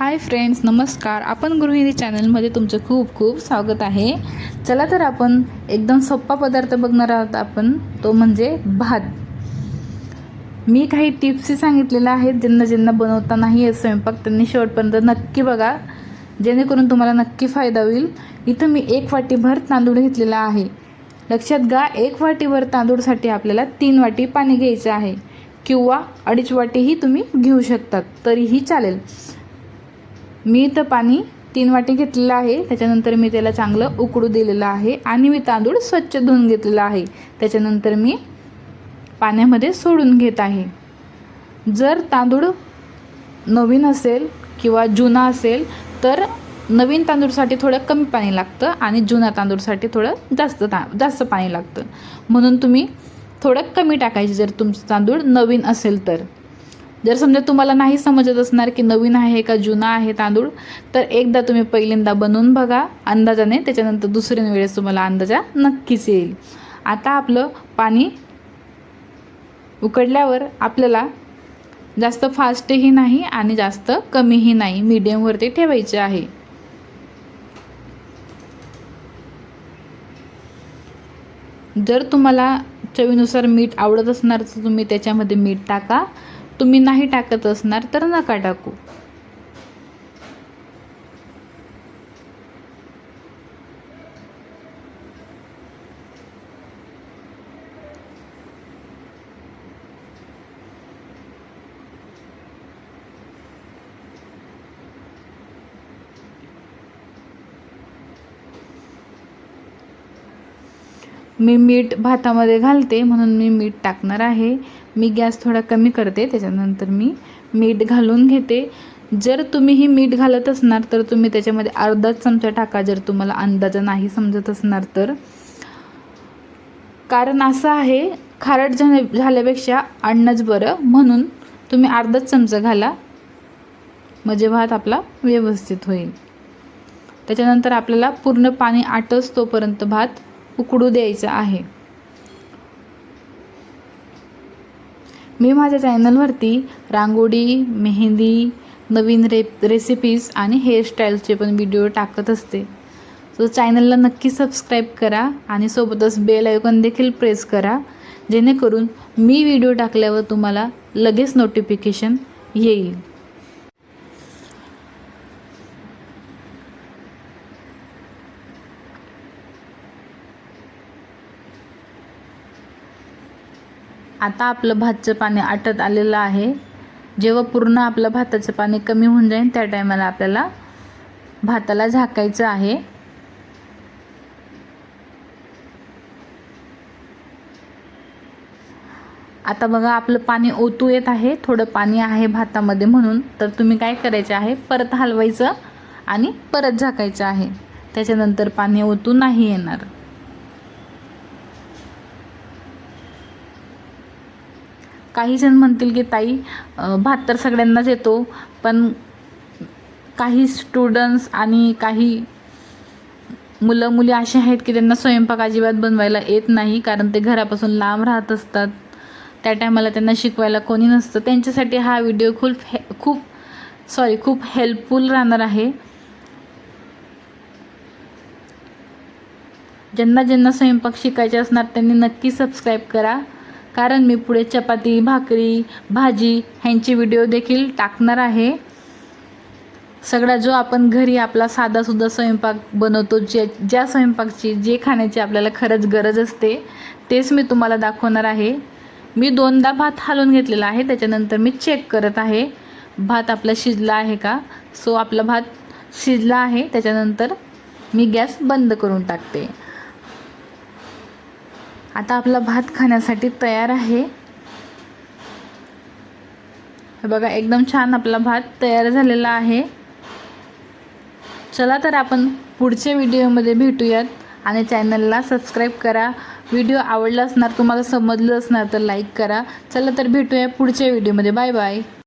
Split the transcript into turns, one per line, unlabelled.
Hi friends नमस्कार. आपण गृहिणी चॅनलमध्ये तुमचं खूप खूप स्वागत आहे. चला तर आपण एकदम सोप्पा पदार्थ बघणार आहोत आपण. तो म्हणजे भात. मी काही टिप्सही सांगितलेल्या आहेत. ज्यांना ज्यांना बनवता नाही आहे स्वयंपाक त्यांनी शेवटपर्यंत नक्की बघा. जेणेकरून तुम्हाला नक्की फायदा होईल. इथं मी एक वाटीभर तांदूळ घेतलेला आहे. लक्षात घ्या एक वाटीभर तांदूळसाठी आपल्याला तीन वाटी पाणी घ्यायचं आहे. किंवा अडीच वाटीही तुम्ही घेऊ शकतात. तरीही चालेल. मी इथं पाणी तीन वाटी घेतलेलं आहे. त्याच्यानंतर मी त्याला चांगलं उकडू दिलेलं आहे आणि मी तांदूळ स्वच्छ धुवून घेतलेला आहे. त्याच्यानंतर मी पाण्यामध्ये सोडून घेत आहे. जर तांदूळ नवीन असेल किंवा जुना असेल तर नवीन तांदूळसाठी थोडं कमी पाणी लागतं आणि जुना तांदूळसाठी थोडं जास्त ता जास्त पाणी लागतं. म्हणून तुम्ही थोडं कमी टाकायचे जर तुमचं तांदूळ नवीन असेल तर. जर समजा तुम्हाला नाही समजत असणार की नवीन आहे का जुना आहे तांदूळ तर एकदा तुम्ही पहिल्यांदा बनवून बघा. अंदाजाने त्याच्यानंतर दुसऱ्या वेळेस तुम्हाला अंदाजा नक्कीच येईल. आता आपलं पाणी उकडल्यावर आपल्याला जास्त फास्टही नाही आणि जास्त कमीही नाही मीडियमवरती ठेवायचे आहे. जर तुम्हाला चवीनुसार मीठ आवडत असणार तर तुम्ही त्याच्यामध्ये मीठ टाका. तुम्ही नाही टाकत असणार तर नका टाकू. मी मीठ भातामध्ये घालते म्हणून मी मीठ टाकणार आहे. मी गॅस थोडा कमी करते त्याच्यानंतर मी मीठ घालून घेते. जर तुम्ही ही मीठ घालत असणार तर तुम्ही त्याच्यामध्ये अर्धाच चमचा टाका. जर तुम्हाला अंदाजा नाही समजत असणार तर. कारण असं आहे खारट झाल्या झाल्यापेक्षा आणणंच बरं. म्हणून तुम्ही अर्धाच चमचा घाला. म्हणजे भात आपला व्यवस्थित होईल. त्याच्यानंतर आपल्याला पूर्ण पाणी आटस तोपर्यंत भात उकडू द्यायचा आहे. मी माझ्या चॅनलवरती रांगोळी मेहंदी नवीन रे रेसिपीज आणि हेअरस्टाईलचे पण व्हिडिओ टाकत असते. सो चॅनलला नक्की सबस्क्राईब करा आणि सोबतच बेल आयकॉन देखील प्रेस करा जेणेकरून मी व्हिडिओ टाकल्यावर तुम्हाला लगेच नोटिफिकेशन येईल. आता आपलं भातचं पाणी आटत आलेलं आहे. जेव्हा पूर्ण आपलं भाताचं पाणी कमी होऊन जाईल त्या टायमाला आपल्याला भाताला झाकायचं आहे. आता बघा आपलं पाणी ओतू येत आहे. थोडं पाणी आहे भातामध्ये म्हणून. तर तुम्ही काय करायचं आहे? परत हलवायचं आणि परत झाकायचं आहे. त्याच्यानंतर पाणी ओतू नाही येणार. काही जण म्हणतील की ताई भात तर सगळ्यांनाच येतो पण काही स्टुडंट्स आणि काही मुलं मुली असे आहेत की त्यांना स्वयंपाक अजिबात बनवायला येत नाही कारण ते घरापासून लांब राहत असतात. त्या टायमाला त्यांना शिकवायला कोणी नसतं. त्यांच्यासाठी हा व्हिडिओ खूप हे खूप सॉरी खूप हेल्पफुल राहणार आहे. ज्यांना ज्यांना स्वयंपाक शिकायचे असणार त्यांनी नक्की सबस्क्राईब करा. कारण मी पुढे चपाती भाकरी भाजी ह्यांची व्हिडिओ देखील टाकणार आहे. सगळा जो आपण घरी आपला साधासुद्धा स्वयंपाक बनवतो जे ज्या स्वयंपाकची जे खाण्याची आपल्याला खरंच गरज असते तेच मी तुम्हाला दाखवणार आहे. मी दोनदा भात हालून घेतलेला आहे त्याच्यानंतर मी चेक करत आहे. भात आपला शिजला आहे का? सो आपला भात शिजला आहे त्याच्यानंतर मी गॅस बंद करून टाकते. आता आपला भात खाण्यासाठी तयार आहे. बघा एकदम छान आपला भात तयार झालेला आहे. चला तर आपण पुढच्या व्हिडिओमध्ये भेटूयात आणि चॅनलला सबस्क्राईब करा. व्हिडिओ आवडला असणार तुम्हाला समजलं असणार तर लाईक करा. चला तर भेटूया पुढच्या व्हिडिओमध्ये. Bye bye.